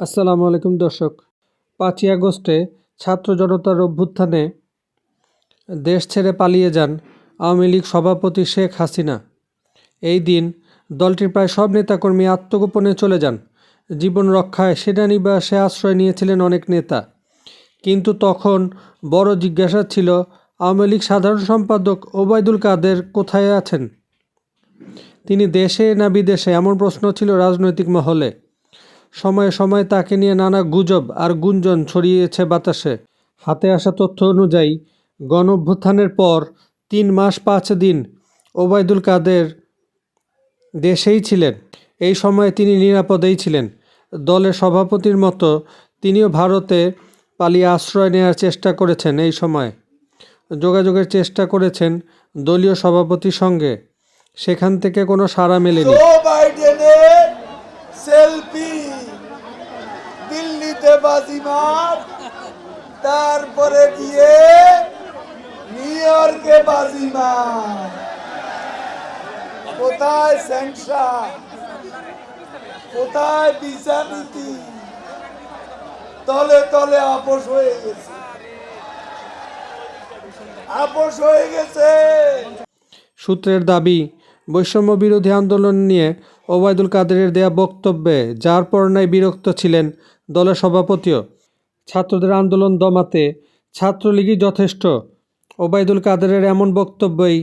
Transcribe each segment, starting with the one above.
আসসালামু আলাইকুম দর্শক। পাঁচই আগস্টে ছাত্র জনতার অভ্যুত্থানে দেশ ছেড়ে পালিয়ে যান আওয়ামী লীগ সভাপতি শেখ হাসিনা। এই দিন দলটির প্রায় সব নেতাকর্মী আত্মগোপনে চলে যান। জীবন রক্ষায় সেনানিবাসে আশ্রয় নিয়েছিলেন অনেক নেতা। কিন্তু তখন বড় জিজ্ঞাসা ছিল, আওয়ামী লীগ সাধারণ সম্পাদক ওবায়দুল কাদের কোথায় আছেন? তিনি দেশে না বিদেশে? এমন প্রশ্ন ছিল রাজনৈতিক মহলে। সময়ে সময়ে তাকে নিয়ে নানা গুজব আর গুঞ্জন ছড়িয়েছে বাতাসে। হাতে আসা তথ্য অনুযায়ী গণ অভ্যুত্থানের পর তিন মাস পাঁচ দিন ওবায়দুল কাদের দেশেই ছিলেন। এই সময়ে তিনি নিরাপদেই ছিলেন। দলের সভাপতির মতো তিনিও ভারতে পালিয়ে আশ্রয় নেওয়ার চেষ্টা করেছেন এই সময়। যোগাযোগের চেষ্টা করেছেন দলীয় সভাপতির সঙ্গে। সেখান থেকে কোনো সাড়া মেলেনি। সেলফি। দিল্লিতে বাজিমার তারপরে গিয়ে নিউ ইয়র্কে বাজিমার কোথায় স্যাংশন? কোথায় ভিসা নীতি তলে তলে আপোষ হয়ে গেছে। আপোষ হয়ে গেছে। সূত্রের দাবি বৈষম্য বিরোধী আন্দোলন নিয়ে ওবায়দুল কাদেরের দেয়া বক্তব্যে, যার পরনায় বিরক্ত ছিলেন দলের সভাপতিও। ছাত্রদের আন্দোলন দমাতে ছাত্রলীগই যথেষ্ট। ওবায়দুল কাদেরের এমন বক্তব্যই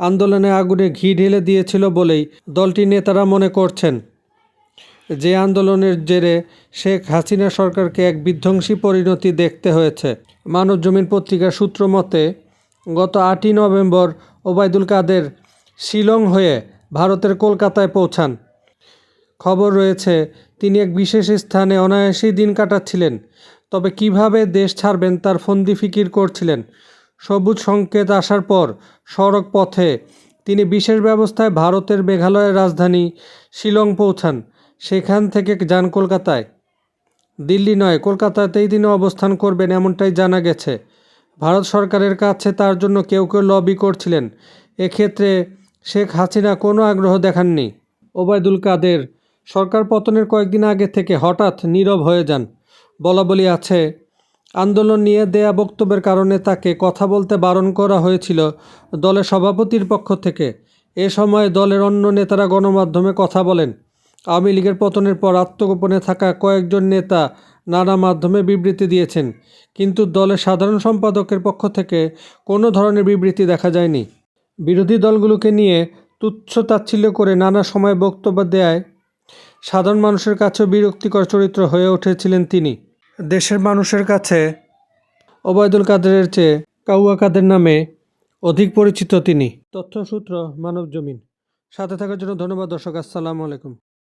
আন্দোলনে আগুনে ঘি ঢেলে দিয়েছিল বলেই দলটির নেতারা মনে করছেন। যে আন্দোলনের জেরে শেখ হাসিনা সরকারকে এক বিধ্বংসী পরিণতি দেখতে হয়েছে। মানব জমিন পত্রিকার সূত্র মতে, গত আটই নভেম্বর ওবায়দুল কাদের শিলং হয়ে ভারতের কলকাতায় পৌঁছান। খবর রয়েছে, তিনি এক বিশেষ স্থানে অনায়াসেই দিন কাটাচ্ছিলেন। তবে কীভাবে দেশ ছাড়বেন তার ফন্দি ফিকির করছিলেন। সবুজ সংকেত আসার পর সড়ক পথে তিনি বিশেষ ব্যবস্থায় ভারতের মেঘালয়ের রাজধানী শিলং পৌঁছান, সেখান থেকে যান কলকাতায়। দিল্লি নয়, কলকাতাতেই তিনি অবস্থান করবেন এমনটাই জানা গেছে। ভারত সরকারের কাছে তার জন্য কেউ কেউ লবি করছিলেন। এক্ষেত্রে শেখ হাসিনা কোনো আগ্রহ দেখাননি। ওবায়দুল কাদের সরকার পতনের কয়েকদিন আগে থেকে হঠাৎ নীরব হয়ে যান। বলা বলি আছে, আন্দোলন নিয়ে দেয়া বক্তব্যের কারণে তাকে কথা বলতে বারণ করা হয়েছিল দলের সভাপতির পক্ষ থেকে। এ সময় দলের অন্য নেতারা গণমাধ্যমে কথা বলেন। আওয়ামী লীগের পতনের পর আত্মগোপনে থাকা কয়েকজন নেতা নানা মাধ্যমে বিবৃতি দিয়েছেন, কিন্তু দলের সাধারণ সম্পাদকের পক্ষ থেকে কোনো ধরনের বিবৃতি দেখা যায়নি। বিরোধী দলগুলোকে নিয়ে তুচ্ছ তাচ্ছিল্য করে নানা সময় বক্তব্য দেয়। সাধারণ মানুষের কাছেও বিরক্তিকর চরিত্র হয়ে উঠেছিলেন তিনি। দেশের মানুষের কাছে ওবায়দুল কাদেরের চেয়ে কাউয়া কাদের নামে অধিক পরিচিত তিনি। তথ্যসূত্র মানব জমিন সাথে থাকার জন্য ধন্যবাদ, দর্শক। আসসালামু আলাইকুম।